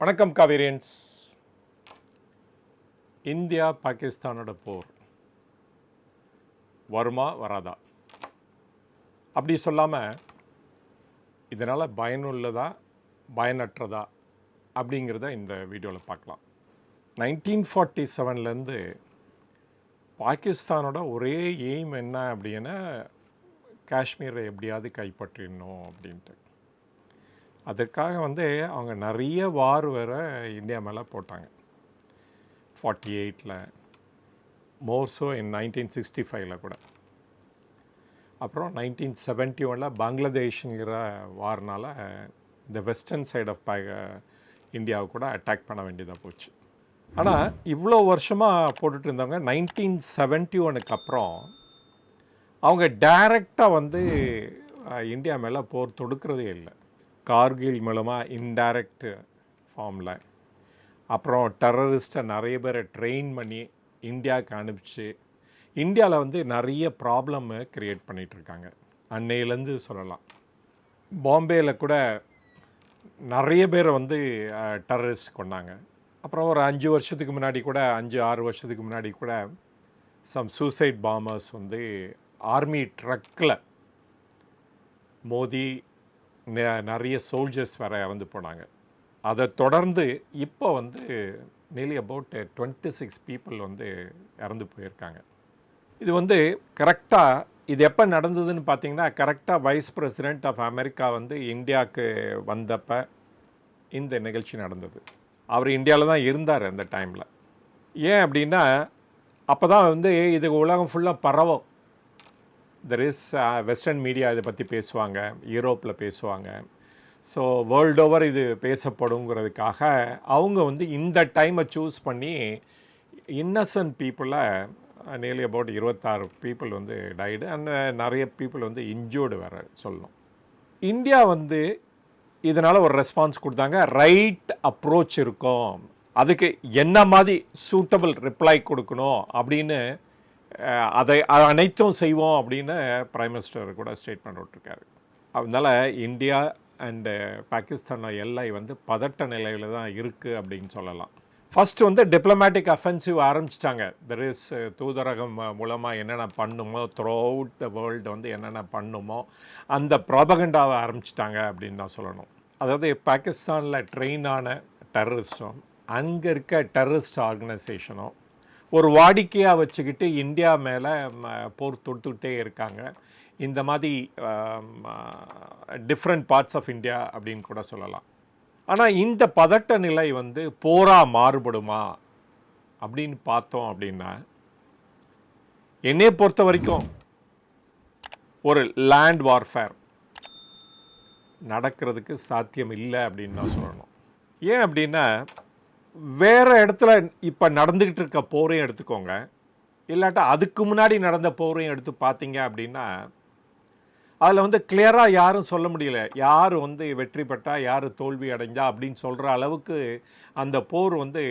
வணக்கம் காவேரியன்ஸ். இந்தியா பாகிஸ்தானோட போர். வருமா வராதா? அப்படி சொல்லாமல் இதனால் பயனுள்ளதா பயனற்றதா அப்படிங்கிறத இந்த வீடியோவில் பார்க்கலாம். நைன்டீன் ஃபார்ட்டி செவன்லேருந்து பாகிஸ்தானோட ஒரே எய்ம் என்ன அப்படின்னா காஷ்மீரை எப்படியாவது கைப்பற்றிடணும் அப்படின்ட்டு. அதற்காக வந்து அவங்க நிறைய வார் வேற இந்தியா மேலே போட்டாங்க. ஃபார்ட்டி எயிட்டில் மோர்ஸோ இன் நைன்டீன் சிக்ஸ்டி ஃபைவ்ல கூட. அப்புறம் நைன்டீன் செவன்ட்டி ஒனில் பங்களாதேஷுங்கிற வார்னால் இந்த வெஸ்டர்ன் சைட் ஆஃப் இந்தியாவை கூட அட்டாக் பண்ண வேண்டியதாக போச்சு. ஆனால் இவ்வளோ வருஷமாக போட்டுட்டு இருந்தவங்க நைன்டீன் செவன்ட்டி ஒனுக்கு அப்புறம் அவங்க டைரெக்டாக வந்து இந்தியா மேலே போர் தொடுக்கிறதே இல்லை. கார்கில் மூலமாக இன்டைரக்ட் ஃபார்மில் அப்புறம் டெரரிஸ்ட்டை நிறைய பேரை ட்ரெயின் பண்ணி இந்தியாவுக்கு அனுப்பிச்சு இந்தியாவில் வந்து நிறைய ப்ராப்ளம் க்ரியேட் பண்ணிகிட்டு இருக்காங்க. அன்னையிலேருந்து சொல்லலாம். பாம்பேயில் கூட நிறைய பேரை வந்து டெரரிஸ்ட் கொண்டாங்க அப்புறம் ஒரு அஞ்சு வருஷத்துக்கு முன்னாடி கூட அஞ்சு ஆறு வருஷத்துக்கு முன்னாடி கூட சம் சூசைட் பாம்பர்ஸ் வந்து ஆர்மி ட்ரக்கில் மோதி நிறைய சோல்ஜர்ஸ் வேறு இறந்து போனாங்க. அதை தொடர்ந்து இப்போ வந்து nearly about twenty six people வந்து இறந்து போயிருக்காங்க. இது வந்து கரெக்டாக இது எப்போ நடந்ததுன்னு பார்த்தீங்கன்னா கரெக்டாக வைஸ் பிரசிடென்ட் ஆஃப் அமெரிக்கா வந்து இந்தியாவுக்கு வந்தப்போ இந்த நிகழ்ச்சி நடந்தது. அவர் இந்தியாவில் தான் இருந்தார் அந்த டைமில் ஏன் அப்படின்னா அப்போ தான் வந்து இது உலகம் ஃபுல்லாக பரவும். தெர் இஸ் வெஸ்டர்ன் மீடியா இதை பற்றி பேசுவாங்க யூரோப்பில் பேசுவாங்க. ஸோ வேர்ல்டு ஓவர் இது பேசப்படுங்கிறதுக்காக அவங்க வந்து இந்த டைமை சூஸ் பண்ணி இன்னசன்ட் பீப்புளை நியர்லி அபவுட் இருபத்தாறு பீப்புள் வந்து டைடு அண்ட் uh, நிறைய பீப்புள் வந்து இன்ஜூர்டு வேறு சொல்லணும். இந்தியா வந்து இதனால் ஒரு ரெஸ்பான்ஸ் கொடுத்தாங்க ரைட் அப்ரோச் இருக்கும். அதுக்கு என்ன மாதிரி சூட்டபிள் ரிப்ளை கொடுக்கணும் அப்படின்னு அதை அனைத்தும் செய்வோம் அப்படின்னு பிரைம் மினிஸ்டர் கூட ஸ்டேட்மெண்ட் விட்டுருக்காரு. அதனால் இந்தியா அண்டு பாகிஸ்தான் எல்லை வந்து பதட்ட நிலையில் தான் இருக்குது அப்படின்னு சொல்லலாம். ஃபர்ஸ்ட் வந்து டிப்ளமேட்டிக் அஃபென்சிவ் ஆரம்பிச்சிட்டாங்க. தெர் இஸ் தூதரகம் மூலமாக என்னென்ன பண்ணுமோ த்ரோ அவுட் த வேர்ல்டு வந்து என்னென்ன பண்ணுமோ அந்த ப்ரபகண்டாவை ஆரம்பிச்சிட்டாங்க அப்படின்னு தான் சொல்லணும். அதாவது பாகிஸ்தானில் ட்ரெயின் ஆன டெரரிஸ்ட்டும் அங்கே இருக்க டெரரிஸ்ட் ஆர்கனைசேஷனும் ஒரு வாடிக்கையாக வச்சுக்கிட்டு இந்தியா மேலே போர் தொடுத்துக்கிட்டே இருக்காங்க. இந்த மாதிரி டிஃப்ரெண்ட் பார்ட்ஸ் ஆஃப் இந்தியா அப்படின்னு கூட சொல்லலாம். ஆனால் இந்த பதட்ட நிலை வந்து போராக மாறுபடுமா அப்படின்னு பார்த்தோம் அப்படின்னா என்னையை பொறுத்த வரைக்கும் ஒரு லேண்ட் வார்ஃபேர் நடக்கிறதுக்கு சாத்தியம் இல்லை அப்படின்னு தான் சொல்லணும். ஏன் அப்படின்னா வேறு இடத்துல இப்போ நடந்துக்கிட்டு இருக்க போரையும் எடுத்துக்கோங்க. இல்லாட்டா அதுக்கு முன்னாடி நடந்த போரையும் எடுத்து பார்த்தீங்க அப்படின்னா அதில் வந்து கிளியராக யாரும் சொல்ல முடியல. யார் வந்து வெற்றி பெற்றா யார் தோல்வி அடைஞ்சா அப்படின்னு சொல்கிற அளவுக்கு அந்த போர் வந்து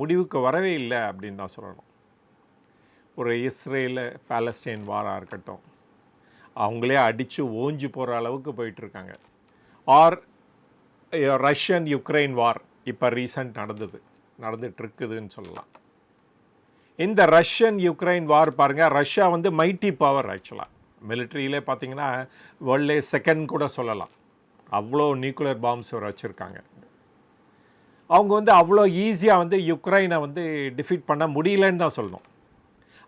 முடிவுக்கு வரவே இல்லை அப்படின்னு தான் சொல்லணும். ஒரு இஸ்ரேலில் பேலஸ்டைன் வாராக இருக்கட்டும் அவங்களே அடித்து ஓஞ்சி போகிற அளவுக்கு போயிட்டுருக்காங்க or Russian eh, Ukraine war இப்போ ரீசன்ட் நடந்தது. நடந்துட்டுருக்குதுன்னு சொல்லலாம். இந்த ரஷ்யன் யுக்ரைன் வார் பாருங்கள் ரஷ்யா வந்து மைட்டி பவர் ஆக்சுவலாக மிலிட்ரியிலே பார்த்தீங்கன்னா வேர்ல்டே செகண்ட் கூட சொல்லலாம். அவ்வளோ நியூக்ளியர் பாம்ஸ் வச்சுருக்காங்க. அவங்க வந்து அவ்வளோ ஈஸியாக வந்து யுக்ரைனை வந்து டிஃபீட் பண்ண முடியலன்னு தான் சொல்லணும்.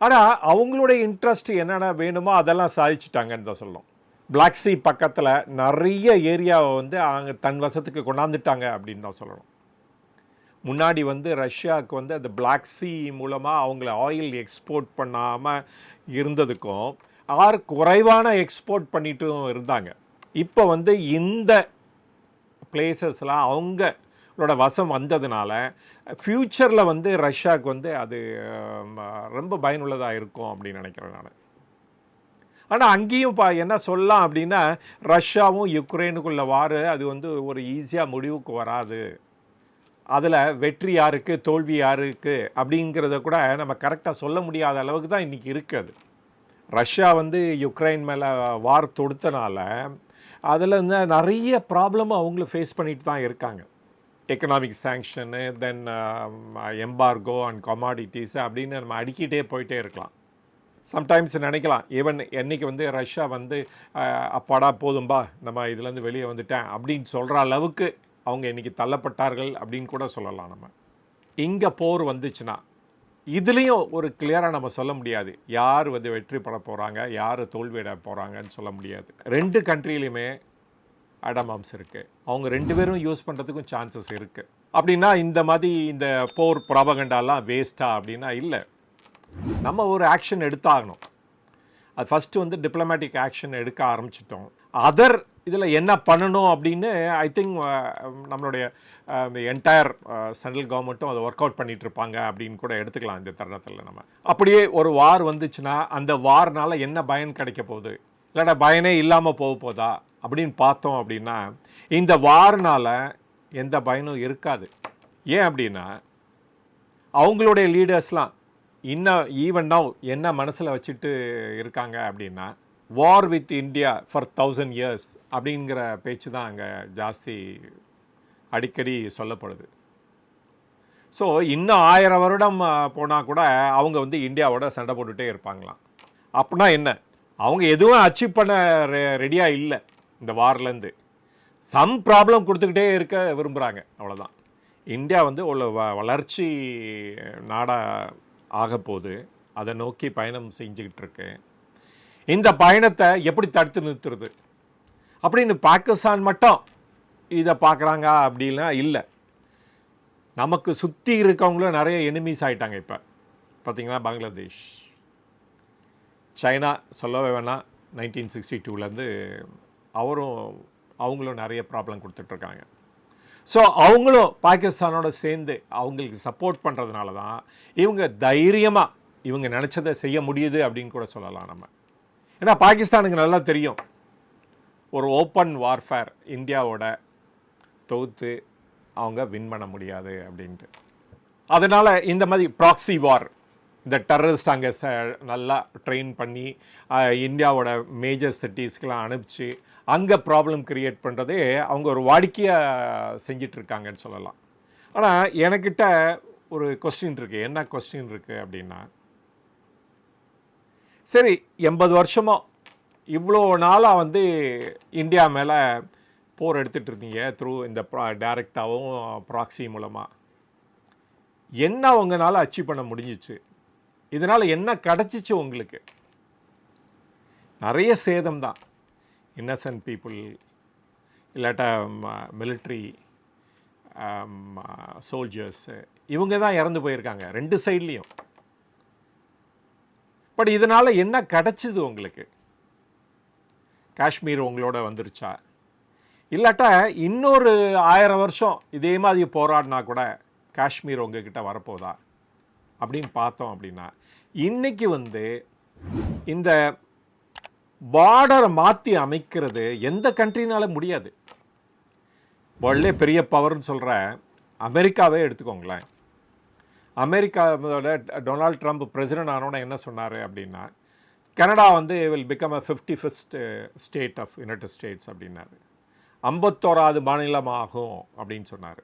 ஆனால் அவங்களுடைய இன்ட்ரெஸ்ட் என்னென்ன வேணுமோ அதெல்லாம் சாதிச்சிட்டாங்கன்னு தான் சொல்லணும். பிளாக் சி பக்கத்தில் நிறைய ஏரியாவை வந்து அவங்க தன் வசத்துக்கு கொண்டாந்துட்டாங்க அப்படின்னு தான் சொல்லணும். முன்னாடி வந்து ரஷ்யாவுக்கு வந்து அந்த பிளாக் சி மூலமாக அவங்கள ஆயில் எக்ஸ்போர்ட் பண்ணாமல் இருந்ததுக்கும் ஆர் குறைவான எக்ஸ்போர்ட் பண்ணிட்டும் இருந்தாங்க. இப்போ வந்து இந்த பிளேசஸ்லாம் அவங்களோட வசம் வந்ததுனால ஃப்யூச்சரில் வந்து ரஷ்யாவுக்கு வந்து அது ரொம்ப பயனுள்ளதாக இருக்கும் அப்படின்னு நினைக்கிறேன் நான். ஆனால் அங்கேயும் பா என்ன சொல்லலாம் அப்படின்னா ரஷ்யாவும் யுக்ரைனுக்குள்ள வார் அது வந்து ஒரு ஈஸியாக முடிவுக்கு வராது. அதில் வெற்றி யாருக்கு தோல்வி யாருக்கு அப்படிங்கிறத கூட நம்ம கரெக்டாக சொல்ல முடியாத அளவுக்கு தான் இன்றைக்கி இருக்குது ரஷ்யா வந்து யுக்ரைன் மேலே வார் தொடுத்தனால அதில் இந்த நிறைய ப்ராப்ளமும் அவங்களும் ஃபேஸ் பண்ணிட்டு தான் இருக்காங்க. Economic sanction then embargo and commodities அப்படின்னு நம்ம அடிக்கிட்டே போயிட்டே இருக்கலாம். சம்டைம்ஸ் நினைக்கலாம் ஈவன் என்றைக்கு வந்து ரஷ்யா வந்து அப்பாடா போதும்பா நம்ம இதுலேருந்து வெளியே வந்துட்டேன் அப்படின்னு சொல்கிற அளவுக்கு அவங்க இன்னைக்கு தள்ளப்பட்டார்கள் அப்படின்னு கூட சொல்லலாம் நம்ம. இங்கே போர் வந்துச்சுன்னா இதுலேயும் ஒரு கிளியராக நம்ம சொல்ல முடியாது. யார் வந்து வெற்றி பெற போகிறாங்க யார் தோல்வியிட போகிறாங்கன்னு சொல்ல முடியாது. ரெண்டு கண்ட்ரிலையுமே அடமாம்ஸ் இருக்குது அவங்க ரெண்டு பேரும் யூஸ் பண்ணுறதுக்கும் சான்சஸ் இருக்குது அப்படின்னா இந்த மாதிரி இந்த போர் ப்ராபகண்டாலாம் வேஸ்ட்டா அப்படின்னா இல்லை. நம்ம ஒரு ஆக்ஷன் எடுத்தாகணும். அது ஃபஸ்ட்டு வந்து டிப்ளமேட்டிக் ஆக்ஷன் எடுக்க ஆரம்பிச்சிட்டோம். அதர் இதில் என்ன பண்ணணும் அப்படின்னு ஐ திங்க் நம்மளுடைய என்டையர் சென்ட்ரல் கவர்மெண்ட்டும் அதை ஒர்க் அவுட் பண்ணிட்டு இருப்பாங்க அப்படின்னு கூட எடுத்துக்கலாம் இந்த தருணத்தில் நம்ம. அப்படியே ஒரு வார் வந்துச்சுன்னா அந்த வார்னால் என்ன பயன் கிடைக்க போகுது? இல்லைடா பயனே இல்லாமல் போக போதா? அப்படின்னு பார்த்தோம் அப்படின்னா இந்த வார்னால் எந்த பயனும் இருக்காது. ஏன் அப்படின்னா அவங்களுடைய லீடர்ஸ்லாம் இன்னும் ஈவன் நவ் என்ன மனசில் வச்சுட்டு இருக்காங்க அப்படின்னா war with India for thousand years அப்படிங்கிற பேச்சு தான் அங்கே ஜாஸ்தி அடிக்கடி சொல்லப்படுது. ஸோ இன்னும் ஆயிரம் வருடம் போனால் கூட அவங்க வந்து இந்தியாவோட சண்டை போட்டுகிட்டே இருப்பாங்களாம். அப்படின்னா என்ன? அவங்க எதுவும் அச்சீவ் பண்ண ரெ ரெடியாக இல்லை இந்த வார்லேருந்து சம் ப்ராப்ளம் கொடுத்துக்கிட்டே இருக்க விரும்புகிறாங்க அவ்வளோதான் இந்தியா வந்து உள்ள வ வளர்ச்சி நாடாக ஆக போகுது அதை நோக்கி பயணம் செஞ்சுக்கிட்டு இருக்கு. இந்த பயணத்தை எப்படி தடுத்து நிறுத்துறது? அப்படின்னு பாகிஸ்தான் மட்டும் இதை பார்க்குறாங்க அப்படின்னா இல்லை. நமக்கு சுற்றி இருக்கவங்களும் நிறைய எனிமீஸ் ஆகிட்டாங்க இப்போ. பார்த்தீங்கன்னா பங்களாதேஷ். சைனா சொல்லவே வேணாம். நைன்டீன் சிக்ஸ்டி டூலேருந்து அவரும் அவங்களும் நிறைய ப்ராப்ளம் கொடுத்துட்ருக்காங்க. ஸோ அவங்களும் பாகிஸ்தானோட சேர்ந்து அவங்களுக்கு சப்போர்ட் பண்ணுறதுனால தான் இவங்க தைரியமாக இவங்க நினச்சதை செய்ய முடியுது அப்படின்னு கூட சொல்லலாம் நம்ம. ஏன்னா பாகிஸ்தானுக்கு நல்லா தெரியும். ஒரு ஓப்பன் வார்ஃபேர் இந்தியாவோட தொகுத்து அவங்க வின் பண்ண முடியாது அப்படின்ட்டு. அதனால் இந்த மாதிரி ப்ராக்ஸி வார் இந்த டெரரிஸ்ட் அங்கே ச நல்லா ட்ரெயின் பண்ணி இந்தியாவோட மேஜர் சிட்டிஸ்க்கெலாம் அனுப்பிச்சு அங்கே ப்ராப்ளம் க்ரியேட் பண்ணுறதே அவங்க ஒரு வாடிக்கையாக செஞ்சிட்ருக்காங்கன்னு சொல்லலாம். ஆனால் எனக்கிட்ட ஒரு கொஸ்டின் இருக்குது என்ன கொஸ்டின் இருக்குது அப்படின்னா சரி எண்பது வருஷமா? இவ்வளோ நாளாக வந்து இந்தியா மேலே போர் எடுத்துகிட்டு இருந்தீங்க த்ரூ இந்த ப்ரா டைரக்டாகவும் ப்ராக்ஸி மூலமாக என்ன உங்களால் அச்சீவ் பண்ண முடிஞ்சிச்சு? இதனால் என்ன கிடச்சிச்சு உங்களுக்கு? நிறைய சேதம் தான். இன்னசன்ட் பீப்புள் இல்லாட்டா மிலிட்ரி சோல்ஜர்ஸு இவங்க தான் இறந்து போயிருக்காங்க. ரெண்டு சைட்லேயும் பட் இதனால் என்ன கிடச்சிது உங்களுக்கு? காஷ்மீர் உங்களோட வந்துருச்சா? இல்லாட்டா இன்னொரு ஆயிரம் வருஷம் இதே மாதிரி போராடினா கூட காஷ்மீர் உங்ககிட்ட வரப்போதா? அப்படின்னு பார்த்தோம் அப்படின்னா இன்னைக்கு வந்து இந்த பார்டரை மாற்றி அமைக்கிறது எந்த கண்ட்ரினால முடியாது. வேர்ல்ட்லே பெரிய பவர்னு சொல்கிற அமெரிக்காவே எடுத்துக்கோங்களேன். அமெரிக்காவோட டொனால்ட் ட்ரம்ப் பிரசிடென்ட் ஆனோன்னு என்ன சொன்னார் அப்படின்னா கனடா வந்து will become a fifty first state of United States அப்படின்னாரு. ஐம்பத்தோராது மாநிலமாகும் அப்படின்னு சொன்னார்.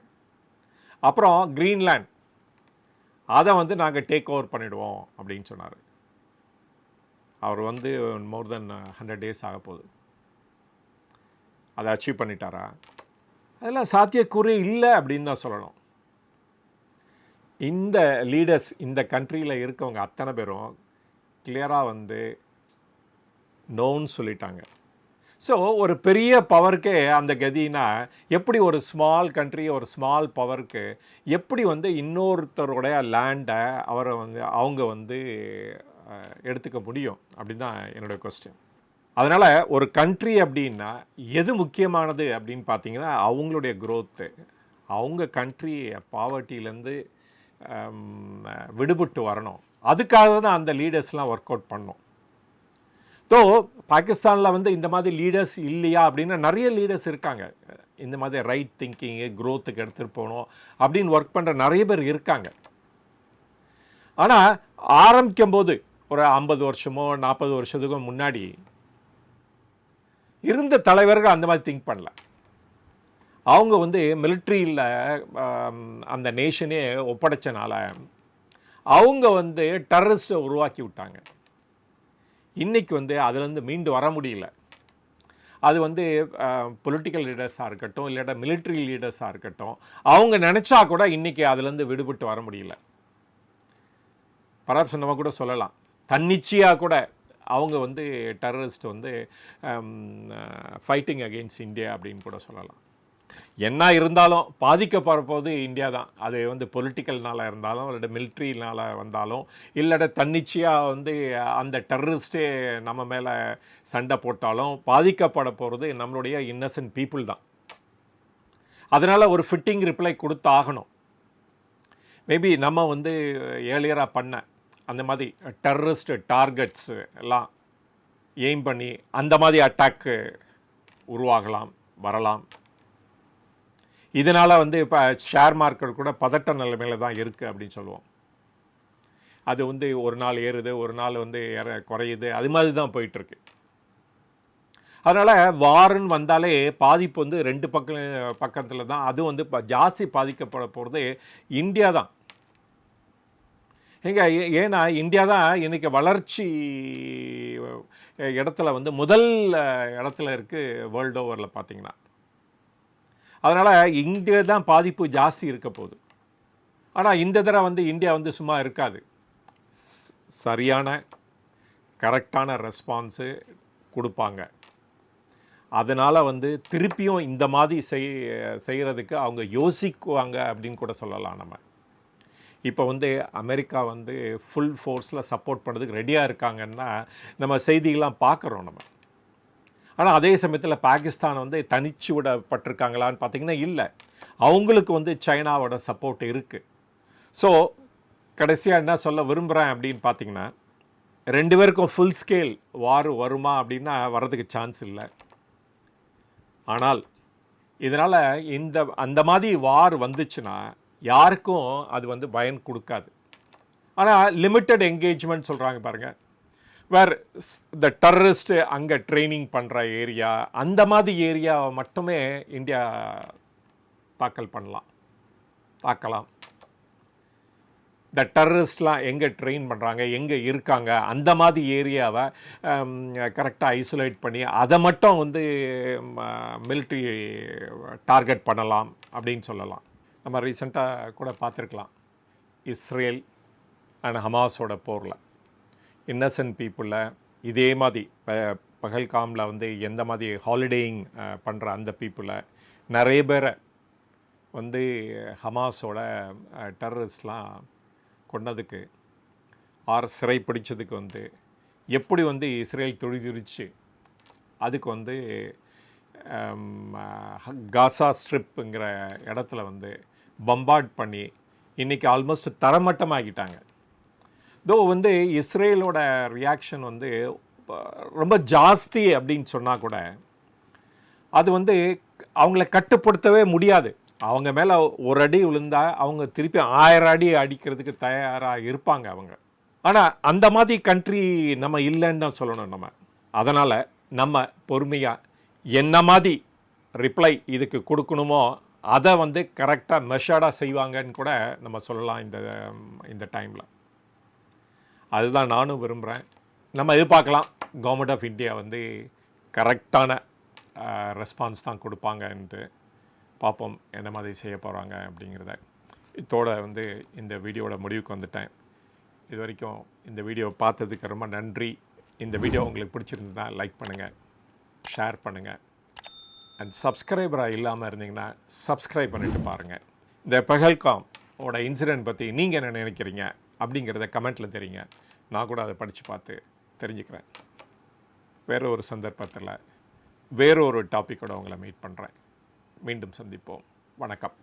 அப்புறம் கிரீன்லேண்ட் அதை வந்து நாங்கள் டேக் ஓவர் பண்ணிவிடுவோம் அப்படின்னு சொன்னார். அவர் வந்து மோர் தென் ஹண்ட்ரட் டேஸ் ஆக போகுது. அதை அச்சீவ் பண்ணிட்டாரா? அதெல்லாம் சாத்தியக்கூறு இல்லை அப்படின்னு தான் சொல்லணும். இந்த லீடர்ஸ் இந்த கண்ட்ரியில் இருக்கவங்க அத்தனை பேரும் கிளியராக வந்து நோன்னு சொல்லிட்டாங்க. ஸோ ஒரு பெரிய பவருக்கே அந்த கதினா எப்படி ஒரு ஸ்மால் கண்ட்ரி ஒரு ஸ்மால் பவருக்கு எப்படி வந்து இன்னொருத்தருடைய லேண்டை அவரை வந்து அவங்க வந்து எடுத்துக்க முடியும்? அப்படின்னு தான் என்னுடைய கொஸ்டின் அதனால் ஒரு கண்ட்ரி அப்படின்னா எது முக்கியமானது அப்படின்னு பார்த்தீங்கன்னா அவங்களுடைய க்ரோத்து அவங்க கண்ட்ரி பாவர்ட்டியிலேருந்து விடுபட்டு வரணும். அதுக்காக தான் அந்த லீடர்ஸ்லாம் ஒர்க் அவுட் பண்ணும். ஸோ பாகிஸ்தானில் வந்து இந்த மாதிரி லீடர்ஸ் இல்லையா அப்படின்னா நிறைய லீடர்ஸ் இருக்காங்க. இந்த மாதிரி ரைட் திங்கிங்கு க்ரோத்துக்கு எடுத்துகிட்டு போகணும் அப்படின்னு ஒர்க் பண்ணுற நிறைய பேர் இருக்காங்க. ஆனால் ஆரம்பிக்கும் போது ஒரு ஐம்பது வருஷமோ நாற்பது வருஷத்துக்கோ முன்னாடி இருந்த தலைவர்கள் அந்த மாதிரி திங்க் பண்ணல. அவங்க வந்து மிலிட்ரியில் அந்த நேஷனே ஒப்படைச்சனால அவங்க வந்து டெரரிஸ்ட்டை உருவாக்கி விட்டாங்க. இன்றைக்கி வந்து அதுலேருந்து மீண்டு வர முடியல. அது வந்து பொலிட்டிக்கல் லீடர்ஸாக இருக்கட்டும் இல்லாட்டா மிலிட்ரி லீடர்ஸாக இருக்கட்டும் அவங்க நினச்சா கூட இன்றைக்கி அதுலேருந்து விடுபட்டு வர முடியல. பராப்ஸ் நம்ம கூட சொல்லலாம். தன்னிச்சையாக கூட அவங்க வந்து டெரரிஸ்ட் வந்து ஃபைட்டிங் அகெயின்ஸ்ட் இந்தியா அப்படின்னு கூட சொல்லலாம். என்ன இருந்தாலும் பாதிக்கப்படுற இந்தியா தான். அது வந்து பொலிட்டிக்கல்னால இருந்தாலும் இல்லாட்ட மிலிட்ரினால வந்தாலும் இல்லாட்ட தன்னிச்சையாக வந்து அந்த டெரரிஸ்டே நம்ம மேலே சண்டை போட்டாலும் பாதிக்கப்பட போகிறது நம்மளுடைய இன்னசென்ட் பீப்புள் தான். அதனால் ஒரு ஃபிட்டிங் ரிப்ளை கொடுத்து ஆகணும் மேபி நம்ம வந்து ஏர்லியராக பண்ண அந்த மாதிரி டெரரிஸ்ட் டார்கெட்ஸ் எல்லாம் எய்ம் பண்ணி அந்த மாதிரி அட்டாக்கு உருவாகலாம் வரலாம். இதனால் வந்து இப்போ ஷேர் மார்க்கெட் கூட பதட்ட நிலைமையில் தான் இருக்குது அப்படின்னு சொல்லுவோம். அது வந்து ஒரு நாள் ஏறுது ஒரு நாள் வந்து ஏற குறையுது அது மாதிரி தான் போயிட்டுருக்கு. அதனால் வாரன் வந்தாலே பாதிப்பு வந்து ரெண்டு பக்கம் பக்கத்தில் தான். அது வந்து இப்போ ஜாஸ்தி பாதிக்கப்பட போகிறது இந்தியா தான். ஏங்க ஏ- ஏன்னா இந்தியா தான் இன்றைக்கி வளர்ச்சி இடத்துல வந்து முதல் இடத்துல இருக்குது வேர்ல்டு ஓவரில் பார்த்தீங்கன்னா அதனால் இங்கே தான் பாதிப்பு ஜாஸ்தி இருக்க போகுது. ஆனால் இந்த தடவை வந்து இந்தியா வந்து சும்மா இருக்காது. சரியான கரெக்டான ரெஸ்பான்ஸு கொடுப்பாங்க. அதனால் வந்து திருப்பியும் இந்த மாதிரி செய் செய்கிறதுக்கு அவங்க யோசிக்குவாங்க அப்படின்னு கூட சொல்லலாம் நம்ம. இப்போ வந்து அமெரிக்கா வந்து ஃபுல் ஃபோர்ஸில் சப்போர்ட் பண்ணுறதுக்கு ரெடியாக இருக்காங்கன்னா நம்ம செய்திகள்லாம் பார்க்குறோம் நம்ம. ஆனால் அதே சமயத்தில் பாகிஸ்தான் வந்து தனிச்சு விடப்பட்டிருக்காங்களான்னு பார்த்தீங்கன்னா இல்லை. அவங்களுக்கு வந்து சைனாவோட சப்போர்ட் இருக்குது ஸோ கடைசியாக என்ன சொல்ல விரும்புகிறேன் அப்படின்னு பார்த்தீங்கன்னா ரெண்டு பேருக்கும் ஃபுல் ஸ்கேல் வார் வருமா அப்படின்னா வர்றதுக்கு சான்ஸ் இல்லை. ஆனால் இதனால் இந்த அந்த மாதிரி வார் வந்துச்சுன்னா யாருக்கும் அது வந்து பயன் கொடுக்காது. ஆனால் லிமிட்டட் என்கேஜ்மெண்ட் சொல்கிறாங்க பாருங்கள் வேர் த டெரரிஸ்ட்டு அங்கே ட்ரைனிங் பண்ணுற ஏரியா அந்த மாதிரி ஏரியாவை மட்டுமே இந்தியா தாக்கல் பண்ணலாம். தாக்கலாம். த டெரரிஸ்ட்லாம் எங்கே ட்ரெயின் பண்ணுறாங்க எங்கே இருக்காங்க அந்த மாதிரி ஏரியாவை கரெக்டாக ஐசோலேட் பண்ணி அதை மட்டும் வந்து மிலிட்ரி டார்கெட் பண்ணலாம் அப்படின்னு சொல்லலாம். நம்ம ரீசெண்டாக கூட பார்த்துருக்கலாம். இஸ்ரேல் அண்ட் ஹமாஸோட போரில். இன்னசென்ட் பீப்புளில் இதே மாதிரி ப- பகல்காமில் வந்து எந்த மாதிரி ஹாலிடேயிங் பண்ணுற அந்த பீப்புளை நிறைய பேரை வந்து ஹமாஸோட டெரரிஸ்ட்லாம் கொண்டதுக்கு ஆர் சிறை பிடிச்சதுக்கு வந்து எப்படி வந்து இஸ்ரேல் துடிதுரிச்சு அதுக்கு வந்து காசா ஸ்ட்ரிப்புங்கிற இடத்துல வந்து பம்பார்ட் பண்ணி இன்றைக்கி ஆல்மோஸ்ட் தரமட்டமாகிட்டாங்க தோ வந்து இஸ்ரேலோட ரியாக்ஷன் வந்து ரொம்ப ஜாஸ்தி அப்படின்னு சொன்னால் கூட அது வந்து அவங்கள கட்டுப்படுத்தவே முடியாது. அவங்க மேலே ஒரு அடி விழுந்தா அவங்க திருப்பி ஆயிரம் அடி அடிக்கிறதுக்கு தயாராக இருப்பாங்க அவங்க. ஆனால் அந்த மாதிரி கண்ட்ரி நம்ம இல்லைன்னு தான் சொல்லணும் நம்ம. அதனால் நம்ம பொறுமையாக என்ன மாதிரி ரிப்ளை இதுக்கு கொடுக்கணுமோ அதை வந்து கரெக்டாக மெஷர்டாக செய்வாங்கன்னு கூட நம்ம சொல்லலாம் இந்த இந்த டைமில் அதுதான் நானும் விரும்புகிறேன் நம்ம எதிர்பார்க்கலாம் கவர்மெண்ட் ஆஃப் இந்தியா வந்து கரெக்டான ரெஸ்பான்ஸ் தான் கொடுப்பாங்கன்ட்டு பார்ப்போம் என்ன மாதிரி செய்ய போகிறாங்க அப்படிங்கிறத. இதோட வந்து இந்த வீடியோட முடிவுக்கு வந்துட்டேன். இது வரைக்கும் இந்த வீடியோ பார்த்ததுக்கு ரொம்ப நன்றி. இந்த வீடியோ உங்களுக்கு பிடிச்சிருந்தா லைக் பண்ணுங்கள் ஷேர் பண்ணுங்கள் அண்ட் சப்ஸ்கிரைபராக இல்லாமல் இருந்தீங்கன்னா சப்ஸ்கிரைப் பண்ணிட்டு பாருங்கள் இந்த பெஹல்காம் ஓட இன்சிடென்ட் பற்றி நீங்கள் என்ன நினைக்கிறீங்க? அப்படிங்கிறத கமெண்ட்டில் தெரியுங்க. நான் கூட அதை படித்து பார்த்து தெரிஞ்சுக்கிறேன். வேற ஒரு சந்தர்ப்பத்தில் வேறொரு டாப்பிக்கோட உங்களை மீட் பண்ணுறேன் மீண்டும் சந்திப்போம். வணக்கம்.